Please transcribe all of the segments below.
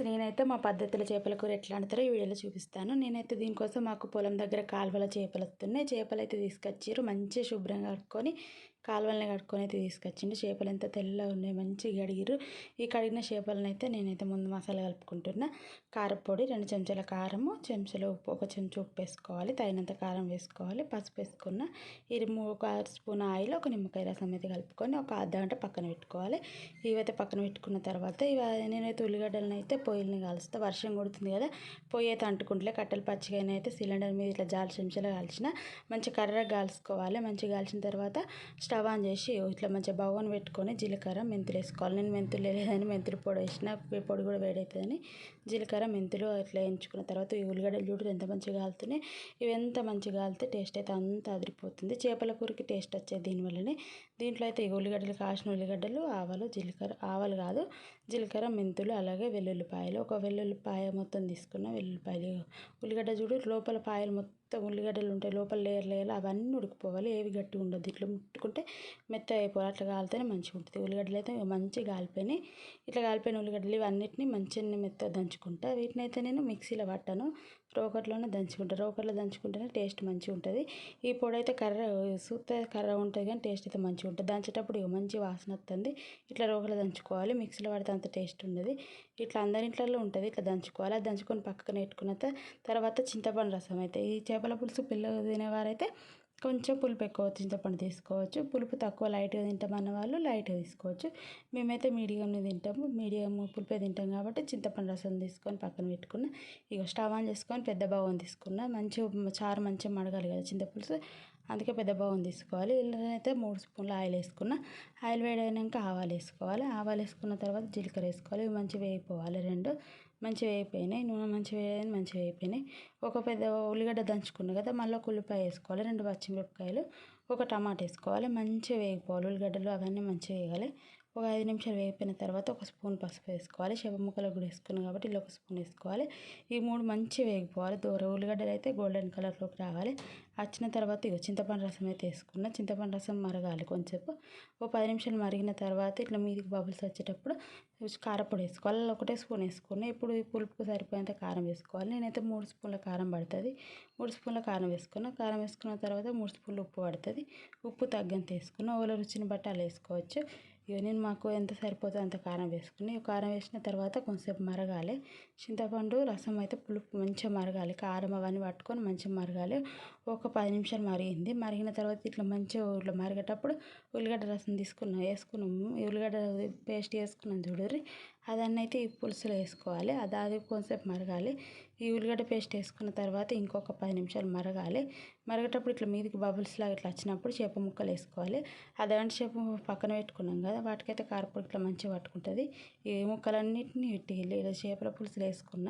So నేనైతే మా పద్ధతిలో చేపల కూర ఎట్లా వండుతారో ఈ వీడియోలో చూపిస్తాను. నేనైతే దీనికోసం మాకు పొలం దగ్గర కాలువల చేపలు వస్తున్నాయి. చేపలు అయితే తీసుకొచ్చారు మంచిగా శుభ్రంగా కట్టుకొని కాలువల్ని కట్టుకొని అయితే తీసుకొచ్చిండు. చేపలు ఎంత తెల్లగా ఉన్నాయి మంచిగా కడిగిరు ఈ కడిగిన చేపలను అయితే నేనైతే ముందు మసాలా కలుపుకుంటున్నా. కారపొడి రెండు చెంచాల కారము చెంచాల ఉప్పు ఒక చెంచా ఉప్పు వేసుకోవాలి. తగినంత కారం వేసుకోవాలి. పసుపు వేసుకున్న ఇది ఒక స్పూన్ ఆయిల్ ఒక నిమ్మకాయ రసం అయితే కలుపుకొని ఒక అర్ధ గంట పక్కన పెట్టుకోవాలి. ఇవైతే పక్కన పెట్టుకున్న తర్వాత ఇవి నేనైతే ఉల్లిగడ్డలను అయితే పొయ్యిని కాలుస్తా. వర్షం కొడుతుంది కదా పొయ్యి అయితే అంటుకుంటే కట్టెలు పచ్చిగా అయితే సిలిండర్ మీద ఇట్లా జాలి చెంచాలు కాల్చిన. మంచి కర్రగా కాల్చుకోవాలి. మంచిగా కాల్చిన తర్వాత స్టవ్ ఆన్ చేసి ఇట్లా మంచిగా బగోన్ పెట్టుకొని జీలకర్ర మెంతులు వేసుకోవాలి. నేను మెంతులు లేదని మెంతులు పొడి వేసిన పొడి కూడా వేడవుతుందని జీలకర్ర మెంతులు ఇట్లా వేయించుకున్న తర్వాత ఈ ఉల్లిగడ్డలు చూడు ఎంత మంచిగా కాలుతున్నాయి. ఇవి ఎంత మంచిగా కాలితే టేస్ట్ అయితే అంత అదిరిపోతుంది. చేపల కూరకి టేస్ట్ వచ్చేది దీనివల్లనే దీంట్లో అయితే ఈ ఉల్లిగడ్డలు కాసిన ఉల్లిగడ్డలు ఆవాలు జీలకర్ర ఆవాలు కాదు జీలకర్ర మెంతులు అలాగే వెల్లుల్లిపాయలు. ఒక వెల్లుల్లిపాయ మొత్తం తీసుకున్న వెల్లుల్లిపాయలు. ఉల్లిగడ్డ చూడు లోపల పాయలు మొత్తం ఉల్లిగడ్డలు ఉంటాయి లోపల లేయర్ లేయర్లు అవన్నీ ఉడికిపోవాలి. ఏవి గట్టిగా ఉండదు ఇట్లా ముట్టుకుంటే మెత్త అయిపోవాలి. అట్లా కాలితేనే మంచిగా ఉంటుంది. ఉల్లిగడ్డలు అయితే మంచిగా కాలిపోయినాయి. ఇట్లా కాలిపోయిన ఉల్లిగడ్డలు ఇవన్నిటిని మంచిగా మెత్తగా దంచుకుంటా. వీటిని అయితే నేను మిక్సీలో పట్టాను. రోకట్లోనే దంచుకుంటా. రోకట్లో దంచుకుంటేనే టేస్ట్ మంచిగా ఉంటుంది. ఈ పొడి అయితే కర్ర సూత కర్ర ఉంటుంది కానీ టేస్ట్ అయితే మంచిగా ఉంటుంది. దంచేటప్పుడు ఇక మంచి వాసన వస్తుంది. ఇట్లా రోకలు దంచుకోవాలి. మిక్సీలో పడితే అంత టేస్ట్ ఉండదు. ఇట్లా అందరి ఇంట్లో ఉంటుంది. ఇట్లా దంచుకోవాలి. అది దంచుకొని పక్కన పెట్టుకున్న తర్వాత చింతపండు రసం అయితే. ఈ చేపల పులుసు పిల్లలు తినేవారైతే కొంచెం పులుపు ఎక్కువ చింతపండు తీసుకోవచ్చు. పులుపు తక్కువ లైట్గా తింటామన్న వాళ్ళు లైట్గా తీసుకోవచ్చు. మేమైతే మీడియంని తింటాము. మీడియం పులిపే తింటాం కాబట్టి చింతపండు రసం తీసుకొని పక్కన పెట్టుకున్న ఇక స్టవ్ ఆన్ చేసుకొని పెద్ద బౌన్ తీసుకున్న మంచి చారు మంచిగా మడగాలి కదా చింతపులుసు. అందుకే పెద్ద బౌన్ తీసుకోవాలి. అయితే మూడు స్పూన్లు ఆయిల్ వేసుకున్న. ఆయిల్ వేడైనాక ఆవాలు వేసుకోవాలి. ఆవాలు వేసుకున్న తర్వాత జీలకర్ర వేసుకోవాలి. ఇవి మంచిగా వేయిపోవాలి రెండు. మంచిగా వేయిపోయినాయి నూనె మంచిగా వేయని మంచిగా వేయిపోయినాయి ఒక పెద్ద ఉల్లిగడ్డ దంచుకున్నాం కదా మళ్ళీ ఒక ఉల్లిపాయ వేసుకోవాలి. రెండు పచ్చిమిరపకాయలు ఒక టమాటా వేసుకోవాలి. మంచిగా వేగిపోవాలి. ఉల్లిగడ్డలు అవన్నీ మంచిగా వేయాలి ఒక ఐదు నిమిషాలు వేగిపోయిన తర్వాత ఒక స్పూన్ పసుపు వేసుకోవాలి. చేప ముక్కలు కూడా వేసుకున్నాం కాబట్టి ఇలా ఒక స్పూన్ వేసుకోవాలి. ఈ మూడు మంచిగా వేగిపోవాలి. దూర ఉల్లిగడ్డలు అయితే గోల్డెన్ కలర్లోకి రావాలి. వచ్చిన తర్వాత ఇక చింతపండు రసం అయితే వేసుకున్న. చింతపండు రసం మరగాలి కొంచెంసేపు. ఒక పది నిమిషాలు మరిగిన తర్వాత ఇట్లా మీదికి బబుల్స్ వచ్చేటప్పుడు కారపొడి వేసుకోవాలి. ఒకటే స్పూన్ వేసుకున్నా. ఇప్పుడు ఈ పులుపుకు సరిపోయేంత కారం వేసుకోవాలి. నేనైతే మూడు స్పూన్ల కారం పడుతుంది. మూడు స్పూన్ల కారం వేసుకున్నా. కారం వేసుకున్న తర్వాత మూడు స్పూన్లు ఉప్పు పడుతుంది. ఉప్పు తగ్గంత వేసుకున్న. ఓల రుచిని బట్టి అలా వేసుకోవచ్చు. ఇక నేను మాకు ఎంత సరిపోతుందో అంత కారం వేసుకుని కారం వేసిన తర్వాత కొంచెంసేపు మరగాలి. చింతపండు రసం అయితే పులుపు మంచిగా మరగాలి. కారం అవన్నీ పట్టుకొని మంచిగా మరగాలి. ఒక పది నిమిషాలు మరిగింది. మరిగిన తర్వాత ఇట్లా మంచిగా ఇట్లా మరిగేటప్పుడు ఉల్లిగడ్డ రసం తీసుకున్నాం వేసుకున్నాము. ఉల్లిగడ్డ పేస్ట్ వేసుకున్నాం చూడరి అదన్నైతే అయితే ఈ పులుసులో వేసుకోవాలి. అది అది కొంచెంసేపు మరగాలి. ఈ ఉల్లిగడ్డ పేస్ట్ వేసుకున్న తర్వాత ఇంకొక పది నిమిషాలు మరగాలి. మరగేటప్పుడు ఇట్లా మీదకి బబుల్స్ లాగా ఇట్లా వచ్చినప్పుడు చేప ముక్కలు వేసుకోవాలి. అదంటే చేప పక్కన పెట్టుకున్నాం కదా వాటికైతే కారపొడి ఇట్లా మంచిగా పట్టుకుంటుంది. ఈ ముక్కలన్నిటిని ఇట్టి ఇలా చేపల పులుసులు వేసుకున్న.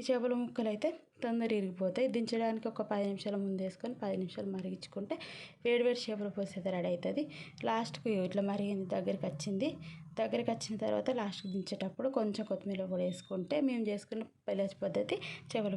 ఈ చేపల ముక్కలు అయితే తొందర ఇరిగిపోతాయి. దించడానికి ఒక పది నిమిషాల ముందు వేసుకొని పది నిమిషాలు మరిగించుకుంటే వేడి వేడి చేపల పులుసు అయితే రెడీ అవుతుంది. లాస్ట్కి ఇట్లా మరిగింది దగ్గరికి వచ్చింది. దగ్గరికి వచ్చిన తర్వాత లాస్ట్కి దించేటప్పుడు కొంచెం కొత్తిమీర కూడా వేసుకుంటే మేము చేసుకున్న పెళ్ళి పద్ధతి చేపల